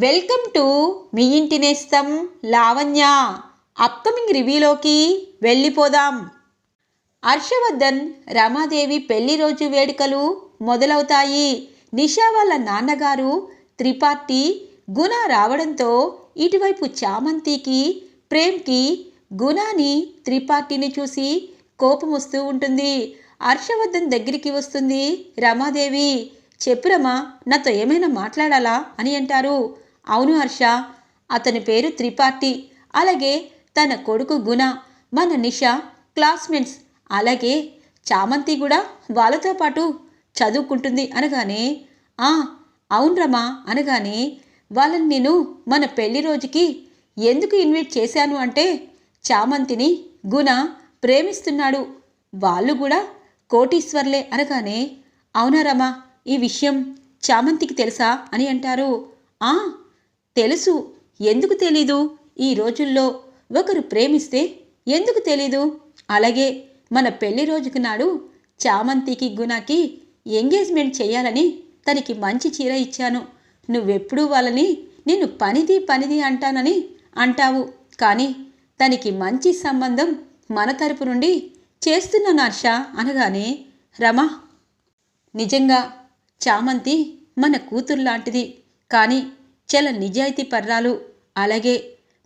Welcome to me ఇంటి నేస్తం Lavanya. Upcoming రివ్యూలోకి వెళ్ళిపోదాం. హర్షవర్ధన్ రమాదేవి పెళ్ళి రోజు వేడుకలు మొదలవుతాయి. నిషా వాళ్ళ నాన్నగారు త్రిపాఠి గుణ రావడంతో ఇటువైపు చామంతికి ప్రేమ్కి గుణాని త్రిపాఠిని చూసి కోపం వస్తూ ఉంటుంది. హర్షవర్ధన్ దగ్గరికి వస్తుంది రమాదేవి చెప్పురమ్మా నాతో ఏమైనా మాట్లాడాలా? అని అంటారు. అవును హర్ష అతని పేరు త్రిపాఠి అలాగే తన కొడుకు గుణ మన నిషా క్లాస్మేట్స్ అలాగే చామంతి కూడా వాళ్ళతో పాటు చదువుకుంటుంది అనగానే ఆ అవునరమ్మా అనగానే వాళ్ళని నేను మన పెళ్ళి రోజుకి ఎందుకు ఇన్వైట్ చేశాను అంటే చామంతిని గుణ ప్రేమిస్తున్నాడు వాళ్ళు కూడా కోటీశ్వర్లే అనగానే అవునా రమా ఈ విషయం చామంతికి తెలుసా అని అంటారు. ఆ తెలుసు. ఎందుకు తెలీదు? ఈ రోజుల్లో ఒకరు ప్రేమిస్తే ఎందుకు తెలీదు? అలాగే మన పెళ్ళి రోజుకు నాడు చామంతికి గుణాకి ఎంగేజ్మెంట్ చేయాలని తనకి మంచి చీర ఇచ్చాను. నువ్వెప్పుడూ వాళ్ళని నిన్ను పనిది పనిది అంటానని అంటావు. కానీ తనకి మంచి సంబంధం మన తరపు నుండి చేస్తున్నాను హర్ష అనగానే రమా! నిజంగా చామంతి మన కూతురు లాంటిది. కానీ చాలా నిజాయితీ పర్రాలు అలాగే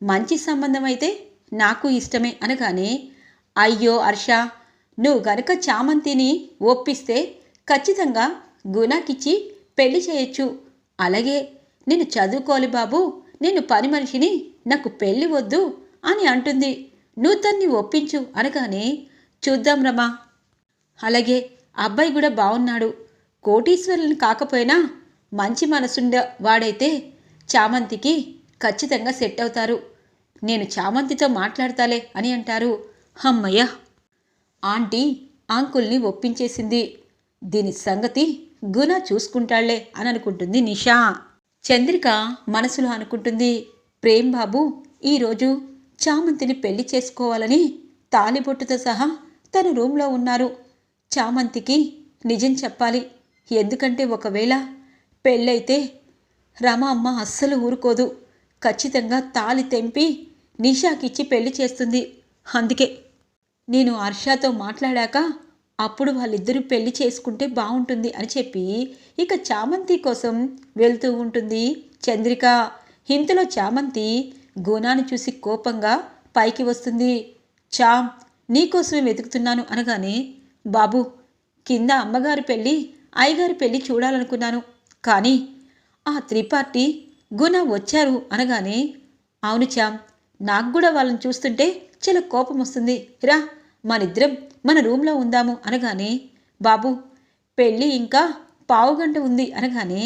మంచి సంబంధం అయితే నాకు ఇష్టమే అనగానే అయ్యో హర్ష నువ్వు గనక చామంతిని ఒప్పిస్తే ఖచ్చితంగా గుణాకిచ్చి పెళ్ళి చేయొచ్చు. అలాగే నేను చదువుకోవాలి బాబు నేను పని మనిషిని నాకు పెళ్ళి వద్దు అని అంటుంది. నువ్వు తన్ని ఒప్పించు అనగానే చూద్దాం రమా. అలాగే అబ్బాయి కూడా బాగున్నాడు కోటీశ్వరులను కాకపోయినా మంచి మనసుండ వాడైతే చామంతికి ఖచ్చితంగా సెట్ అవుతారు. నేను చామంతితో మాట్లాడతాలే అని అంటారు. హమ్మయ్య ఆంటీ అంకుల్ని ఒప్పించేసింది. దీని సంగతి గుణ చూసుకుంటాళ్ళే అని అనుకుంటుంది నిషా. చంద్రిక మనసులో అనుకుంటుంది ప్రేమ్ బాబు ఈరోజు చామంతిని పెళ్ళి చేసుకోవాలని తాలిబొట్టుతో సహా తన రూంలో ఉన్నారు. చామంతికి నిజం చెప్పాలి. ఎందుకంటే ఒకవేళ పెళ్ళైతే రమ అమ్మ అస్సలు ఊరుకోదు. ఖచ్చితంగా తాలి తెంపి నిషాకిచ్చి పెళ్ళి చేస్తుంది. అందుకే నేను హర్షతో మాట్లాడాక అప్పుడు వాళ్ళిద్దరూ పెళ్ళి చేసుకుంటే బాగుంటుంది అని చెప్పి ఇక చామంతి కోసం వెళ్తూ ఉంటుంది. చంద్రిక ఇంతలో చామంతి గుణాన్ని చూసి కోపంగా పైకి వస్తుంది. చామ్ నీకోసమే వెతుకుతున్నాను అనగానే బాబు కింద అమ్మగారి పెళ్ళి అయ్యగారి పెళ్ళి చూడాలనుకున్నాను. కానీ ఆ త్రిపాఠి గుణ వచ్చారు అనగానే అవును చామ్ నాకు కూడా వాళ్ళని చూస్తుంటే చాలా కోపం వస్తుంది. రా మనిద్దరం మన రూమ్లో ఉందాము అనగానే బాబు పెళ్ళి ఇంకా పావుగంట ఉంది అనగానే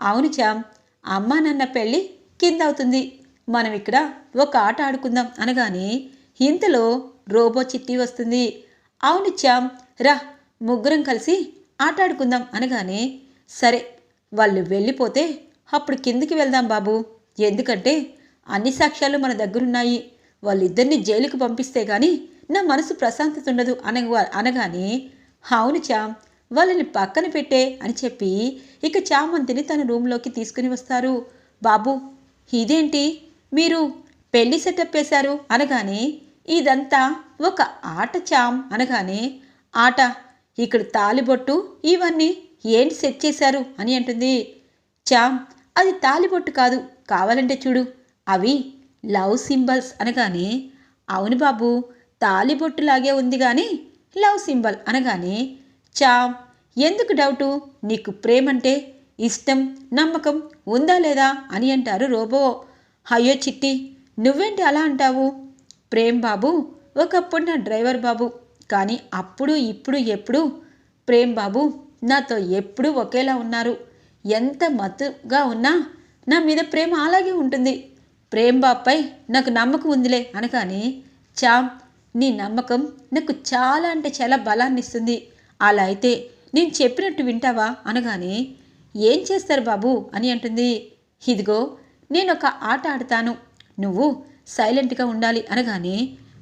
అవును చామ్ అమ్మా నాన్న పెళ్ళి కింద అవుతుంది. మనం ఇక్కడ ఒక ఆట ఆడుకుందాం అనగానే ఇంతలో రోబో చిట్టి వస్తుంది. అవును చామ్ రా ముగ్గురం కలిసి ఆట ఆడుకుందాం అనగానే సరే వాళ్ళు వెళ్ళిపోతే అప్పుడు కిందికి వెళ్దాం బాబు. ఎందుకంటే అన్ని సాక్ష్యాలు మన దగ్గరున్నాయి. వాళ్ళిద్దరిని జైలుకు పంపిస్తే కానీ నా మనసు ప్రశాంతత ఉండదు అనగా అనగానే అవును చామ్ వాళ్ళని పక్కన పెట్టే అని చెప్పి ఇక చామంతిని తన రూమ్లోకి తీసుకుని వస్తారు. బాబు ఇదేంటి? మీరు పెళ్ళి సెటప్ వేశారు? అనగానే ఇదంతా ఒక ఆట చామ్ అనగానే ఆట ఇక్కడ తాలిబొట్టు ఇవన్నీ ఏంటి సెట్ చేశారు అని అంటుంది. చామ్ అది తాలిబొట్టు కాదు కావాలంటే చూడు. అవి లవ్ సింబల్స్ అనగానే అవును బాబు తాలిబొట్టులాగే ఉంది కానీ లవ్ సింబల్ అనగానే చామ్ ఎందుకు డౌటు? నీకు ప్రేమంటే ఇష్టం నమ్మకం ఉందా లేదా అని అంటారు రోబో. అయ్యో చిట్టి నువ్వేంటి అలా అంటావు? ప్రేమ్ బాబు ఒకప్పుడు నా డ్రైవర్ బాబు కానీ అప్పుడు ఇప్పుడు ఎప్పుడు ప్రేమ్ బాబు నాతో ఎప్పుడూ ఒకేలా ఉన్నారు. ఎంత మత్తుగా ఉన్నా నా మీద ప్రేమ అలాగే ఉంటుంది. ప్రేమ్ బాబ్పై నాకు నమ్మకం ఉందిలే అనగానే చామ్ నీ నమ్మకం నాకు చాలా అంటే చాలా బలాన్ని ఇస్తుంది అలా అయితే నేను చెప్పినట్టు వింటావా? అనగానే ఏం చేస్తారు బాబు? అని అంటుంది. ఇదిగో నేను ఒక ఆట ఆడతాను. నువ్వు సైలెంట్గా ఉండాలి అనగానే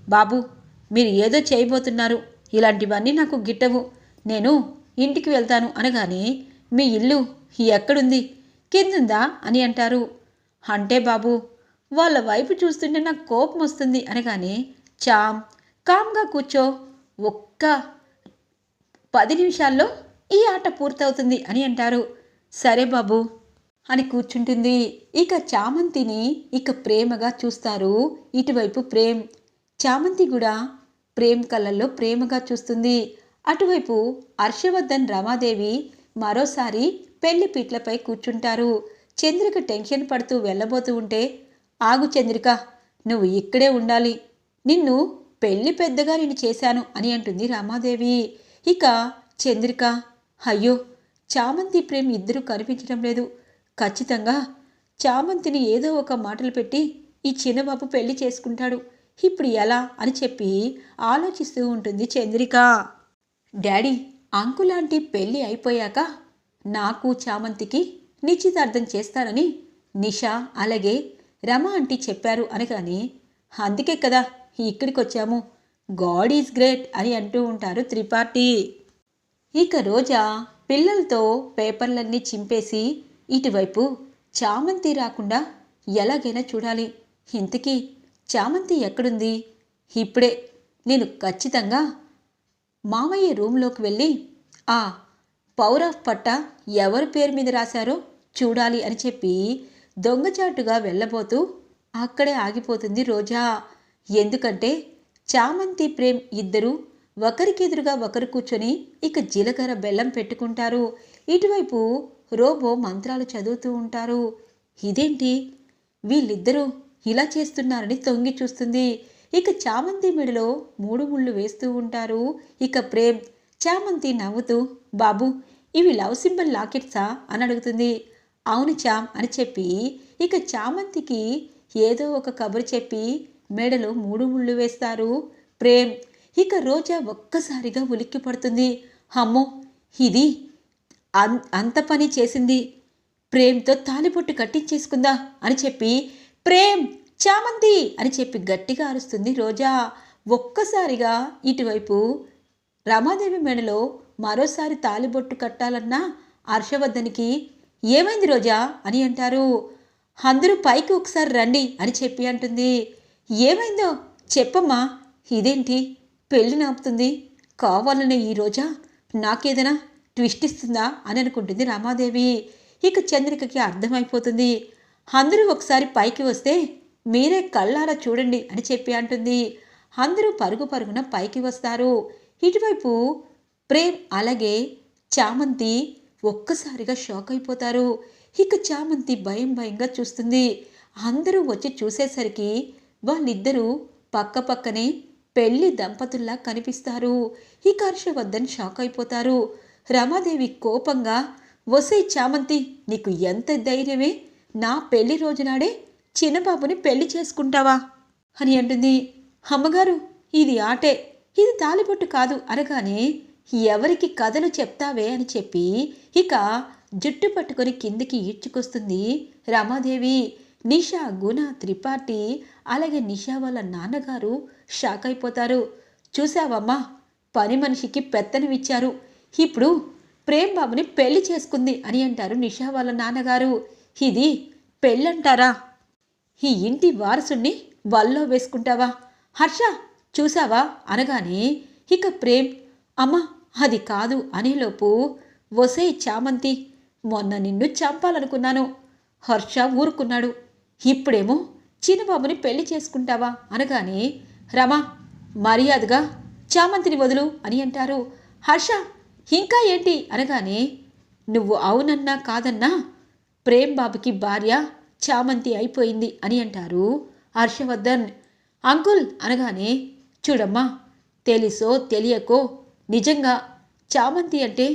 బాబు మీరు ఏదో చేయబోతున్నారు. ఇలాంటివన్నీ నాకు గిట్టవు. నేను ఇంటికి వెళ్తాను అనగానే మీ ఇల్లు ఎక్కడుంది? కిందుందా? అని అంటారు. అంటే బాబు వాళ్ళ వైపు చూస్తుంటే నాకు కోపం వస్తుంది అనగానే చామ్ కామ్గా కూర్చో. ఒక్క పది నిమిషాల్లో ఈ ఆట పూర్తవుతుంది అని అంటారు. సరే బాబు అని కూర్చుంటుంది. ఇక చామంతిని ఇక ప్రేమగా చూస్తారు. ఇటువైపు ప్రేమ్. చామంతి కూడా ప్రేమ్ కళ్ళల్లో ప్రేమగా చూస్తుంది. అటువైపు హర్షవర్ధన్ రమాదేవి మరోసారి పెళ్ళి పీట్లపై కూర్చుంటారు. చంద్రిక టెన్షన్ పడుతూ వెళ్ళబోతూ ఉంటే ఆగు చంద్రిక నువ్వు ఇక్కడే ఉండాలి. నిన్ను పెళ్ళి పెద్దగా నేను చేశాను అని అంటుంది రామాదేవి. ఇక చంద్రిక అయ్యో చామంతి ప్రేమ్ ఇద్దరూ కనిపించడం లేదు. ఖచ్చితంగా చామంతిని ఏదో ఒక మాటలు పెట్టి ఈ చిన్నబాబు పెళ్ళి చేసుకుంటాడు. ఇప్పుడు ఎలా? అని చెప్పి ఆలోచిస్తూ ఉంటుంది చంద్రిక. డాడీ అంకులాంటి పెళ్ళి అయిపోయాక నాకు చామంతికి నిశ్చితార్థం చేస్తానని నిషా అలాగే రమ ఆంటీ చెప్పారు అనగానే అందుకే కదా ఇక్కడికి వచ్చాము గాడ్ ఈజ్ గ్రేట్ అని అంటూ ఉంటారు త్రిపాఠి. ఇక రోజా పిల్లలతో పేపర్లన్నీ చింపేసి ఇటువైపు చామంతి రాకుండా ఎలాగైనా చూడాలి. ఇంతకీ చామంతి ఎక్కడుంది? ఇప్పుడే నేను ఖచ్చితంగా మామయ్య రూమ్లోకి వెళ్ళి ఆ పౌరఫ్ పట్ట ఎవరి పేరు మీద రాశారో చూడాలి అని చెప్పి దొంగచాటుగా వెళ్ళబోతూ అక్కడే ఆగిపోతుంది రోజా. ఎందుకంటే చామంతి ప్రేమ్ ఇద్దరు ఒకరికెదురుగా ఒకరు కూర్చొని ఇక జీలకర్ర బెల్లం పెట్టుకుంటారు. ఇటువైపు రోబో మంత్రాలు చదువుతూ ఉంటారు. ఇదేంటి? వీళ్ళిద్దరూ ఇలా చేస్తున్నారని తొంగి చూస్తుంది. ఇక చామంతి మెడలో మూడు ముళ్ళు వేస్తూ ఉంటారు. ఇక ప్రేమ్ చామంతి నవ్వుతూ బాబు ఇవి లవ్ సింబల్ లాకెట్సా? అని అడుగుతుంది. అవును చామ్ అని చెప్పి ఇక చామంతికి ఏదో ఒక కబురు చెప్పి మెడలో మూడు ముళ్ళు వేస్తారు. ప్రేమ్ ఇక రోజా ఒక్కసారిగా ఉలిక్కి పడుతుంది. అమ్మో ఇది అన్ అంత పని చేసింది. ప్రేమ్తో తాలిబొట్టు కట్టించేసుకుందా? అని చెప్పి ప్రేమ్ చామంతి అని చెప్పి గట్టిగా అరుస్తుంది రోజా. ఒక్కసారిగా ఇటువైపు రమాదేవి మెడలో మరోసారి తాలిబొట్టు కట్టాలన్నా హర్షవర్ధన్కి ఏమైంది రోజా అని అంటారు. అందరూ పైకి ఒకసారి రండి అని చెప్పి అంటుంది. ఏమైందో చెప్పమ్మా ఇదేంటి? పెళ్ళి నాపుతుంది. కావాలనే ఈ రోజా? నాకేదైనా ట్విస్ట్ ఇస్తుందా అని అనుకుంటుంది రామాదేవి. ఇక చంద్రికకి అర్థమైపోతుంది. అందరూ ఒకసారి పైకి వస్తే మీరే కళ్ళారా చూడండి అని చెప్పి అంటుంది. అందరూ పరుగు పరుగున పైకి వస్తారు. ఇటువైపు ప్రేమ్ అలాగే చామంతి ఒక్కసారిగా షాక్ అయిపోతారు. ఇక చామంతి భయం భయంగా చూస్తుంది. అందరూ వచ్చి చూసేసరికి వాళ్ళిద్దరూ పక్క పక్కనే పెళ్ళి దంపతుల్లా కనిపిస్తారు. ఇక హర్షవర్ధన్ షాక్ అయిపోతారు. రమాదేవి కోపంగా వసై చామంతి నీకు ఎంత ధైర్యమే? నా పెళ్ళి రోజునాడే చిన్నబాబుని పెళ్ళి చేసుకుంటావా? అని అంటుంది. అమ్మగారు ఇది ఆటే. ఇది తాలిబొట్టు కాదు అనగానే ఎవరికి కథలు చెప్తావే అని చెప్పి ఇక జుట్టు పట్టుకొని కిందికి ఈడ్చుకొస్తుంది రమాదేవి. నిషా గుణ త్రిపాఠి అలాగే నిషా వాళ్ళ నాన్నగారు షాక్ అయిపోతారు. చూసావమ్మా పని మనిషికి పెత్తనమిచ్చారు. ఇప్పుడు ప్రేమ్ బాబుని పెళ్ళి చేసుకుంది అని అంటారు నిషా వాళ్ళ నాన్నగారు. ఇది పెళ్ళంటారా? ఈ ఇంటి వారసుణ్ణి వల్లో వేసుకుంటావా? హర్ష చూసావా అనగానే ఇక ప్రేమ్ అమ్మ అది కాదు అనేలోపు ఒసే చామంతి మొన్న నిన్ను చంపాలనుకున్నాను. హర్ష ఊరుకున్నాడు. ఇప్పుడేమో చిన్నబాబుని పెళ్ళి చేసుకుంటావా? అనగానే రమా మర్యాదగా చామంతిని వదులు అని అంటారు. హర్ష ఇంకా ఏంటి? అనగానే నువ్వు అవునన్నా కాదన్నా ప్రేమ్ బాబుకి భార్య చామంతి అయిపోయింది అని అంటారు హర్షవర్ధన్. అంకుల్ అనగానే చూడమ్మా తెలుసో తెలియకో నిజంగా చామంతి అంటే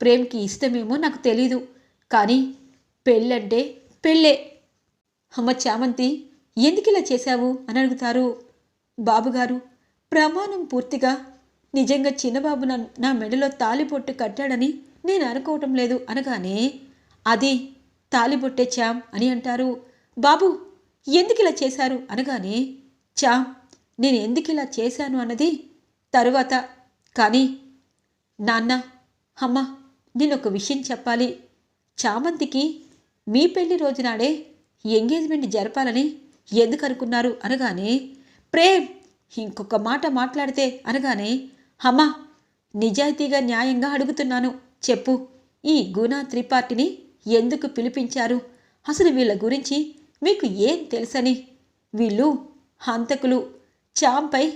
ప్రేమ్కి ఇష్టమేమో నాకు తెలీదు కానీ పెళ్ళంటే పెళ్ళే. అమ్మ చామంతి ఎందుకు ఇలా చేశావు? అని అడుగుతారు బాబుగారు. ప్రమాణం పూర్తిగా నిజంగా చిన్నబాబు నా నా మెడలో తాలిపొట్టు కట్టాడని నేను అనుకోవటం లేదు అనగానే అది తాలిబొట్టే చామ్ అని అంటారు. బాబు ఎందుకు ఇలా చేశారు? అనగానే చామ్ నేను ఎందుకు ఇలా చేశాను అన్నది తరువాత. కానీ నాన్న అమ్మ నేను ఒక విషయం చెప్పాలి. చామంతికి మీ పెళ్ళి రోజునాడే ఎంగేజ్మెంట్ జరపాలని ఎందుకు అనుకున్నారు? అనగానే ప్రేమ్ ఇంకొక మాట మాట్లాడితే అనగానే అమ్మా నిజాయితీగా న్యాయంగా అడుగుతున్నాను. చెప్పు ఈ గుణ త్రిపాఠిని ఎందుకు పిలిపించారు? అసలు వీళ్ళ గురించి మీకు ఏం తెలుసని? వీళ్ళు హంతకులు. చాంపై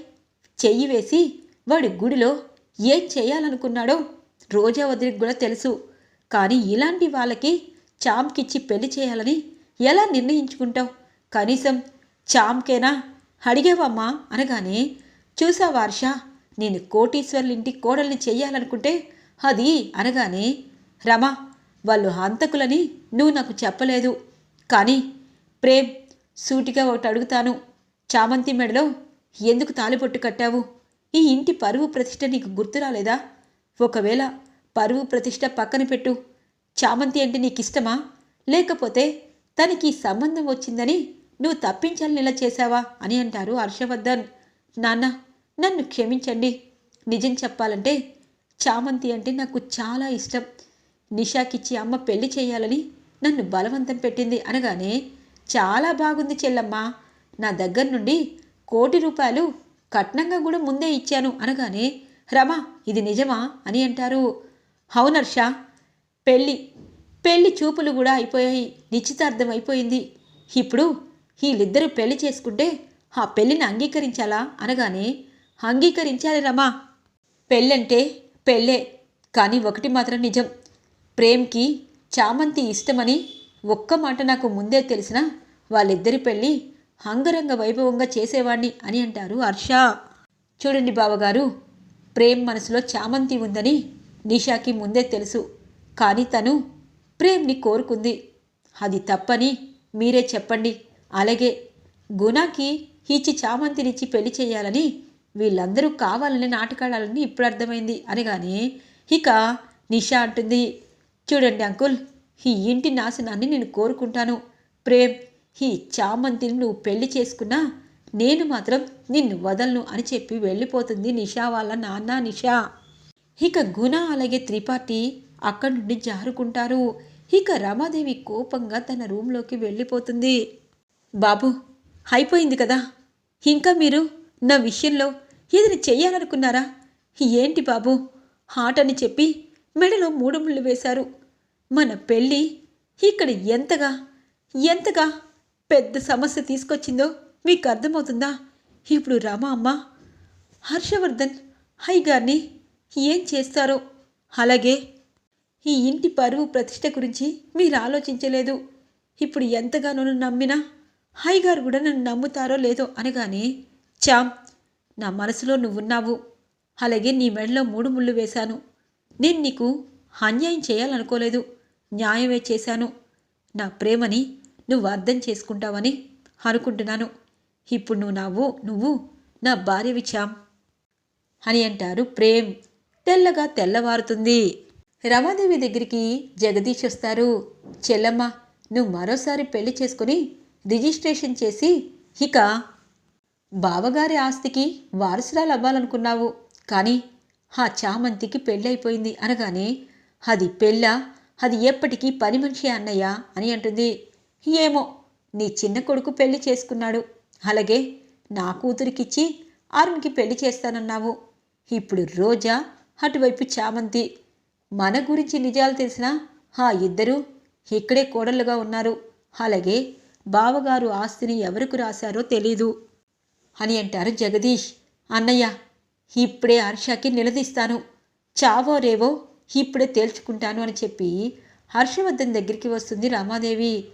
చెయ్యి వేసి వాడి గుడిలో ఏం చేయాలనుకున్నాడో రోజా వదిలికి కూడా తెలుసు. కానీ ఇలాంటి వాళ్ళకి చాంప్కిచ్చి పెళ్ళి చేయాలని ఎలా నిర్ణయించుకుంటావు? కనీసం చాంకేనా? అడిగావమ్మా అనగానే చూసా వార్ష నేను కోటీశ్వర్లు ఇంటి కోడల్ని చెయ్యాలనుకుంటే అది అనగానే రమా వాళ్ళు హంతకులని నువ్వు నాకు చెప్పలేదు. కానీ ప్రేమ్ సూటిగా ఒకటి అడుగుతాను. చామంతి మెడలో ఎందుకు తాలిపొట్టు కట్టావు? ఈ ఇంటి పరువు ప్రతిష్ట నీకు గుర్తు రాలేదా? ఒకవేళ పరువు ప్రతిష్ట పక్కన పెట్టు. చామంతి అంటే నీకు ఇష్టమా? లేకపోతే తనకి ఈ సంబంధం వచ్చిందని నువ్వు తప్పించాలని ఇలా చేశావా అని అంటారు హర్షవర్ధన్. నాన్న నన్ను క్షమించండి. నిజం చెప్పాలంటే చామంతి అంటే నాకు చాలా ఇష్టం. నిషాకిచ్చి అమ్మ పెళ్ళి చేయాలని నన్ను బలవంతం పెట్టింది అనగానే చాలా బాగుంది చెల్లమ్మ. నా దగ్గర నుండి కోటి రూపాయలు కట్నంగా కూడా ముందే ఇచ్చాను అనగానే రమా ఇది నిజమా? అని అంటారు. అవునర్ష పెళ్ళి పెళ్ళి చూపులు కూడా అయిపోయాయి. నిశ్చితార్థం అయిపోయింది. ఇప్పుడు వీళ్ళిద్దరూ పెళ్ళి చేసుకుంటే ఆ పెళ్ళిని అంగీకరించాలా? అనగానే అంగీకరించాలి రమా. పెళ్ళంటే పెళ్ళే కానీ ఒకటి మాత్రం నిజం. ప్రేమ్కి చామంతి ఇష్టమని ఒక్క మాట నాకు ముందే తెలిసిన వాళ్ళిద్దరి పెళ్ళి అంగరంగ వైభవంగా చేసేవాణ్ణి అని అంటారు హర్ష. చూడండి బావగారు ప్రేమ్ మనసులో చామంతి ఉందని నిషాకి ముందే తెలుసు. కానీ తను ప్రేమ్ని కోరుకుంది. అది తప్పని మీరే చెప్పండి. అలాగే గుణాకి ఇచ్చి చామంతినిచ్చి పెళ్ళి చేయాలని వీళ్ళందరూ కావాలని నాటకాడాలని ఇప్పుడు అర్థమైంది అనగానే ఇక నిషా అంటుంది చూడండి అంకుల్ ఈ ఇంటి నాశనాన్ని నేను కోరుకుంటాను. ప్రేమ్ ఈ చామంతిని నువ్వు పెళ్ళి చేసుకున్నా నేను మాత్రం నిన్ను వదలను అని చెప్పి వెళ్ళిపోతుంది నిషా వాళ్ళ నాన్న నిషా. ఇక గుణ అలాగే త్రిపాఠి అక్కడి నుండి జారుకుంటారు. ఇక రమాదేవి కోపంగా తన రూంలోకి వెళ్ళిపోతుంది. బాబు అయిపోయింది కదా? ఇంకా మీరు నా విషయంలో ఏదైనా చెయ్యాలనుకున్నారా? ఏంటి బాబు? హాట్ అని చెప్పి మెడలో మూడు ముళ్ళు వేశారు. మన పెళ్ళి ఇక్కడ ఎంతగా ఎంతగా పెద్ద సమస్య తీసుకొచ్చిందో మీకు అర్థమవుతుందా? ఇప్పుడు రామా అమ్మ హర్షవర్ధన్ హై గారిని ఏం చేస్తారో? అలాగే ఈ ఇంటి పరువు ప్రతిష్ట గురించి మీరు ఆలోచించలేదు. ఇప్పుడు ఎంతగానో నమ్మినా హై గారు కూడా నన్ను నమ్ముతారో లేదో అనగానే చామ్ నా మనసులో నువ్వున్నావు. అలాగే నీ మెడలో మూడు ముళ్ళు వేశాను. నేను నీకు అన్యాయం చేయాలనుకోలేదు. న్యాయమే చేశాను. నా ప్రేమని నువ్వు అర్థం చేసుకుంటావని అనుకుంటున్నాను. ఇప్పుడు నువ్వు నావు నువ్వు నా భార్యవి చామ్ అని అంటారు ప్రేమ్. తెల్లగా తెల్లవారుతుంది. రమాదేవి దగ్గరికి జగదీష్ వస్తారు. చెల్లమ్మ నువ్వు మరోసారి పెళ్ళి చేసుకుని రిజిస్ట్రేషన్ చేసి ఇక బావగారి ఆస్తికి వారసురాలు అవ్వాలనుకున్నావు. కానీ ఆ చామంతికి పెళ్ళైపోయింది అనగానే అది పెళ్ళ? అది ఎప్పటికీ పని మనిషి అన్నయ్య అని అంటుంది. ఏమో నీ చిన్న కొడుకు పెళ్ళి చేసుకున్నాడు. అలాగే నా కూతురికిచ్చి అరుణ్కి పెళ్ళి చేస్తానన్నావు. ఇప్పుడు రోజా అటువైపు చామంతి. మన గురించి నిజాలు తెలిసిన ఆ ఇద్దరూ ఇక్కడే కోడళ్ళుగా ఉన్నారు. అలాగే బావగారు ఆస్తిని ఎవరికి రాశారో తెలీదు అని అంటారు జగదీష్. అన్నయ్య ఇప్పుడే హర్షకి నిలదీస్తాను. చావో రేవో ఇప్పుడే తేల్చుకుంటాను అని చెప్పి హర్షవర్ధన్ దగ్గరికి వస్తుంది రామాదేవి.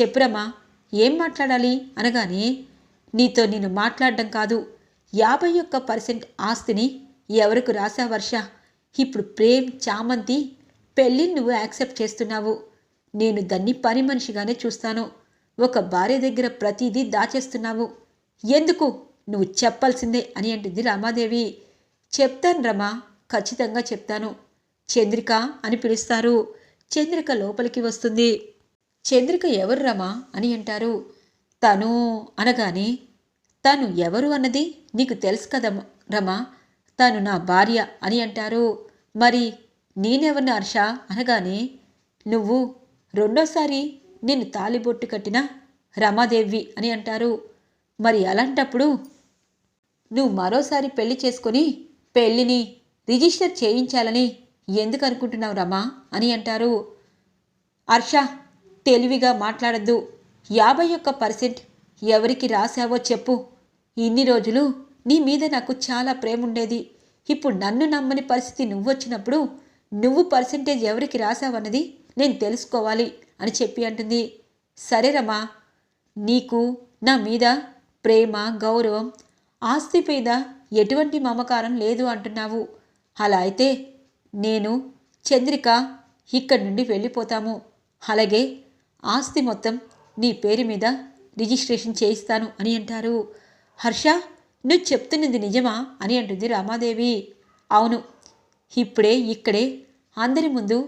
చెప్పురమ్మా ఏం మాట్లాడాలి? అనగానే నీతో నేను మాట్లాడడం కాదు. యాభై ఒక్క పర్సెంట్ ఆస్తిని ఎవరికి రాసా వర్ష ఇప్పుడు ప్రేమ్ చామంతి పెళ్ళి నువ్వు యాక్సెప్ట్ చేస్తున్నావు. నేను దాన్ని పని మనిషిగానే చూస్తాను. ఒక భార్య దగ్గర ప్రతిదీ దాచేస్తున్నావు. ఎందుకు? నువ్వు చెప్పాల్సిందే అని అంటుంది రామాదేవి. చెప్తాను రమా ఖచ్చితంగా చెప్తాను. చంద్రిక అని పిలుస్తారు. చంద్రిక లోపలికి వస్తుంది. చంద్రిక ఎవరు రమా అని అంటారు. తను అనగానే తను ఎవరు అన్నది నీకు తెలుసు కదా రమా? తను నా భార్య అని అంటారు. మరి నేనెవరిని హర్ష? అనగానే నువ్వు రెండోసారి నేను తాలిబొట్టు కట్టిన రమాదేవి అని అంటారు. మరి అలాంటప్పుడు నువ్వు మరోసారి పెళ్ళి చేసుకొని పెళ్ళిని రిజిస్టర్ చేయించాలని ఎందుకు అనుకుంటున్నావు రమా అని అంటారు. హర్ష తెలివిగా మాట్లాడద్దు. యాభై ఒక్క పర్సెంట్ ఎవరికి రాశావో చెప్పు. ఇన్ని రోజులు నీ మీద నాకు చాలా ప్రేమ ఉండేది. ఇప్పుడు నన్ను నమ్మని పరిస్థితి నువ్వు వచ్చినప్పుడు నువ్వు పర్సెంటేజ్ ఎవరికి రాశావన్నది నేను తెలుసుకోవాలి అని చెప్పి అంటుంది. సరే రమా నీకు నా మీద ప్రేమ గౌరవం ఆస్తి మీద ఎటువంటి మమకారం లేదు అంటున్నావు. అలా అయితే నేను చంద్రిక ఇక్కడి నుండి వెళ్ళిపోతాము. అలాగే ఆస్తి మొత్తం నీ పేరు మీద రిజిస్ట్రేషన్ చేయిస్తాను అని అంటారు. హర్ష నువ్వు చెప్తున్నది నిజమా అని అంటుంది రామాదేవి. అవును ఇప్పుడే ఇక్కడే అందరి ముందు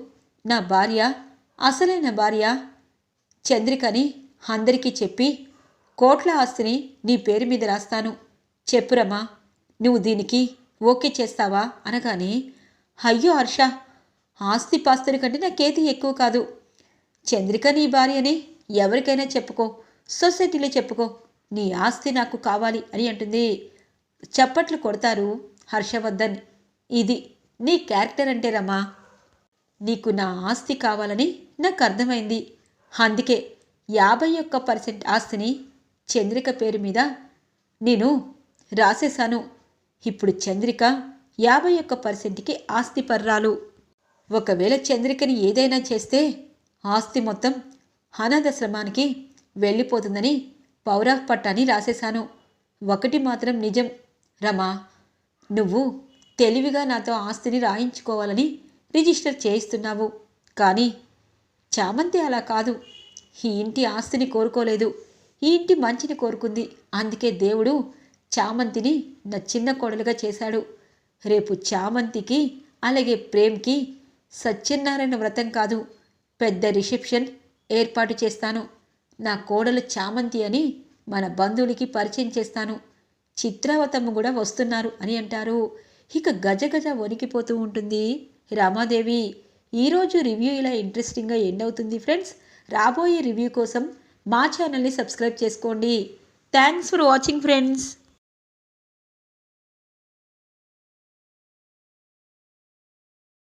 నా భార్య అసలైన భార్య చంద్రికని అందరికీ చెప్పి కోట్ల ఆస్తిని నీ పేరు మీద రాస్తాను. చెప్పురమ్మా నువ్వు దీనికి ఓకే చేస్తావా? అనగానే అయ్యో హర్ష ఆస్తి పాస్తుల కంటే నాకేది ఎక్కువ కాదు. చంద్రిక నీ భార్యని ఎవరికైనా చెప్పుకో సొసైటీలో చెప్పుకో నీ ఆస్తి నాకు కావాలి అని అంటుంది. చప్పట్లు కొడతారు హర్షవర్ధన్. ఇది నీ క్యారెక్టర్ అంటే రమ్మా నీకు నా ఆస్తి కావాలని నాకు అర్థమైంది. అందుకే యాభై ఒక్క పర్సెంట్ ఆస్తిని చంద్రిక పేరు మీద నేను రాసేశాను. ఇప్పుడు చంద్రిక యాభై ఒక్క పర్సెంట్కి ఆస్తి పర్రాలు. ఒకవేళ చంద్రికని ఏదైనా చేస్తే ఆస్తి మొత్తం అనాథాశ్రమానికి వెళ్ళిపోతుందని పౌరాహ్ పట్టాని రాసేశాను. ఒకటి మాత్రం నిజం. రమా నువ్వు తెలివిగా నాతో ఆస్తిని రాయించుకోవాలని రిజిస్టర్ చేయిస్తున్నావు. కానీ చామంతి అలా కాదు. ఈ ఇంటి ఆస్తిని కోరుకోలేదు. ఈ ఇంటి మంచిని కోరుకుంది. అందుకే దేవుడు చామంతిని నా చిన్న కోడలుగా చేశాడు. రేపు చామంతికి అలాగే ప్రేమ్కి సత్యనారాయణ వ్రతం కాదు పెద్ద రిసెప్షన్ ఏర్పాటు చేస్తాను. నా కోడలు చామంతి అని మన బంధువులకి పరిచయం చేస్తాను. చిత్రావతమ్మ కూడా వస్తున్నారు అని అంటారు. ఇక గజ గజ వణికిపోతూ ఉంటుంది. రామాదేవి ఈరోజు రివ్యూ ఇలా ఇంట్రెస్టింగ్గా ఎండ్ అవుతుంది ఫ్రెండ్స్. రాబోయే రివ్యూ కోసం మా ఛానల్ని సబ్స్క్రైబ్ చేసుకోండి. Thanks for watching friends.